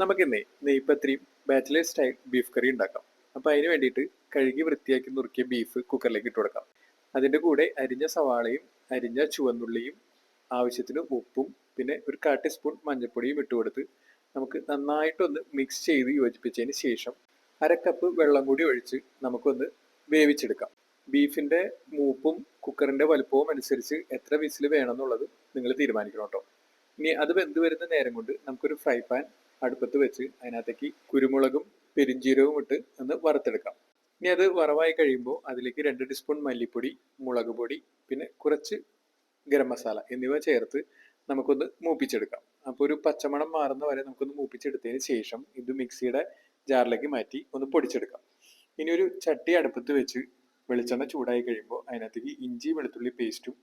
നമുക്കിന്നേ നെയ്പത്രിയും bachelor style beef കറി ഉണ്ടാക്കാം. അപ്പോൾ അതിന് വേണ്ടിയിട്ട് കഴുകി വൃത്തിയാക്കി നുറുക്കിയ ബീഫ് കുക്കറിലേക്ക് ഇട്ട് കൊടുക്കാം. അതിന്റെ കൂടെ അരിഞ്ഞ സവാളയും അരിഞ്ഞ ചുവന്നുള്ളിയും ആവശ്യത്തിന് ഉപ്പും പിന്നെ ഒരു കാ ടീസ്പൂൺ മഞ്ഞൾപ്പൊടിയും ഇട്ട് കൊടുത്ത് നമുക്ക് നന്നായിട്ടൊന്ന് മിക്സ് ചെയ്ത് യോജിപ്പിച്ചതിന് ശേഷം അര കപ്പ് വെള്ളം കൂടി ഒഴിച്ച് നമുക്കൊന്ന് വേവിച്ചെടുക്കാം. ബീഫിന്റെ മൂപ്പും കുക്കറിന്റെ വലുപ്പവും അനുസരിച്ച് എത്ര വിസിൽ വേണമെന്നുള്ളത് നിങ്ങൾ തീരുമാനിക്കണം കേട്ടോ. ഇനി അത് വെന്ത് വരുന്ന നേരം കൊണ്ട് നമുക്കൊരു ഫ്രൈ പാൻ അടുപ്പത്ത് വെച്ച് അതിനകത്തേക്ക് കുരുമുളകും പെരിഞ്ചീരകവും ഇട്ട് ഒന്ന് വറുത്തെടുക്കാം. ഇനി അത് വറവായി കഴിയുമ്പോൾ അതിലേക്ക് രണ്ട് ടീസ്പൂൺ മല്ലിപ്പൊടി മുളക് പൊടി പിന്നെ കുറച്ച് ഗരം മസാല എന്നിവ ചേർത്ത് നമുക്കൊന്ന് മൂപ്പിച്ചെടുക്കാം. അപ്പോൾ ഒരു പച്ചമണം മാറുന്ന വരെ നമുക്കൊന്ന് മൂപ്പിച്ചെടുത്തതിന് ശേഷം ഇത് മിക്സിയുടെ ജാറിലേക്ക് മാറ്റി ഒന്ന് പൊടിച്ചെടുക്കാം. ഇനി ഒരു ചട്ടി അടുപ്പത്ത് വെച്ച് വെളിച്ചെണ്ണ ചൂടായി കഴിയുമ്പോൾ അതിനകത്തേക്ക് ഇഞ്ചി വെളുത്തുള്ളി പേസ്റ്റും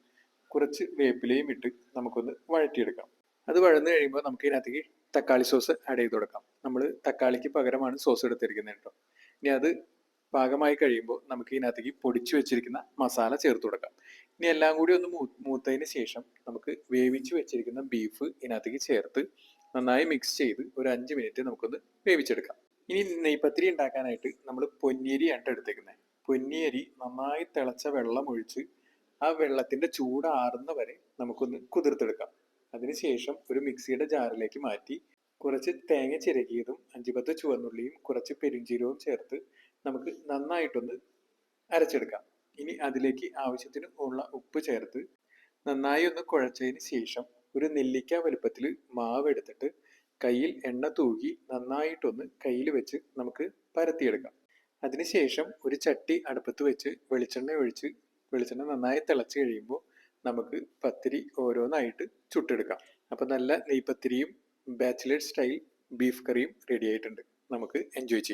കുറച്ച് വേപ്പിലയും ഇട്ട് നമുക്കൊന്ന് വഴറ്റിയെടുക്കാം. അത് വഴന്നു കഴിയുമ്പോൾ നമുക്ക് ഇതിനകത്തേക്ക് തക്കാളി സോസ് ആഡ് ചെയ്ത് കൊടുക്കാം. നമ്മൾ തക്കാളിക്ക് പകരമാണ് സോസ് എടുത്തിരിക്കുന്നത് കേട്ടോ. ഇനി അത് പാകമായി കഴിയുമ്പോൾ നമുക്ക് ഇതിനകത്തേക്ക് പൊടിച്ചു വെച്ചിരിക്കുന്ന മസാല ചേർത്ത് കൊടുക്കാം. ഇനി എല്ലാം കൂടി ഒന്ന് മൂത്തതിന് ശേഷം നമുക്ക് വേവിച്ച് വെച്ചിരിക്കുന്ന ബീഫ് ഇതിനകത്തേക്ക് ചേർത്ത് നന്നായി മിക്സ് ചെയ്ത് ഒരു അഞ്ച് മിനിറ്റ് നമുക്കൊന്ന് വേവിച്ചെടുക്കാം. ഇനി നെയ്പത്തിരി ഉണ്ടാക്കാനായിട്ട് നമ്മൾ പൊന്നിയരിയാണ് എടുത്തേക്കുന്നത് പൊന്നിയരി നന്നായി തിളച്ച വെള്ളം ഒഴിച്ച് ആ വെള്ളത്തിന്റെ ചൂടാറുന്ന വരെ നമുക്കൊന്ന് കുതിർത്തെടുക്കാം. അതിനുശേഷം ഒരു മിക്സിയുടെ ജാറിലേക്ക് മാറ്റി കുറച്ച് തേങ്ങ ചിരകിയതും അഞ്ച് പത്ത് ചുവന്നുള്ളിയും കുറച്ച് പെരുംജീരവും ചേർത്ത് നമുക്ക് നന്നായിട്ടൊന്ന് അരച്ചെടുക്കാം. ഇനി അതിലേക്ക് ആവശ്യത്തിന് ഉള്ള ഉപ്പ് ചേർത്ത് നന്നായി ഒന്ന് കുഴച്ചതിന് ശേഷം ഒരു നെല്ലിക്ക വലുപ്പത്തിൽ മാവ് എടുത്തിട്ട് കയ്യിൽ എണ്ണ തൂകി നന്നായിട്ടൊന്ന് കയ്യിൽ വെച്ച് നമുക്ക് പരത്തിയെടുക്കാം. അതിനുശേഷം ഒരു ചട്ടി അടുപ്പത്ത് വെച്ച് വെളിച്ചെണ്ണ ഒഴിച്ച് വെളിച്ചെണ്ണ നന്നായി തിളച്ച് കഴിയുമ്പോൾ നമുക്ക് പത്തിരി ഓരോന്നായിട്ട് ചുട്ടെടുക്കാം. അപ്പം നല്ല നെയ്പത്തിരിയും ബാച്ചിലേഴ്സ് സ്റ്റൈൽ ബീഫ് കറിയും റെഡി ആയിട്ടുണ്ട്. നമുക്ക് എൻജോയ് ചെയ്യാം.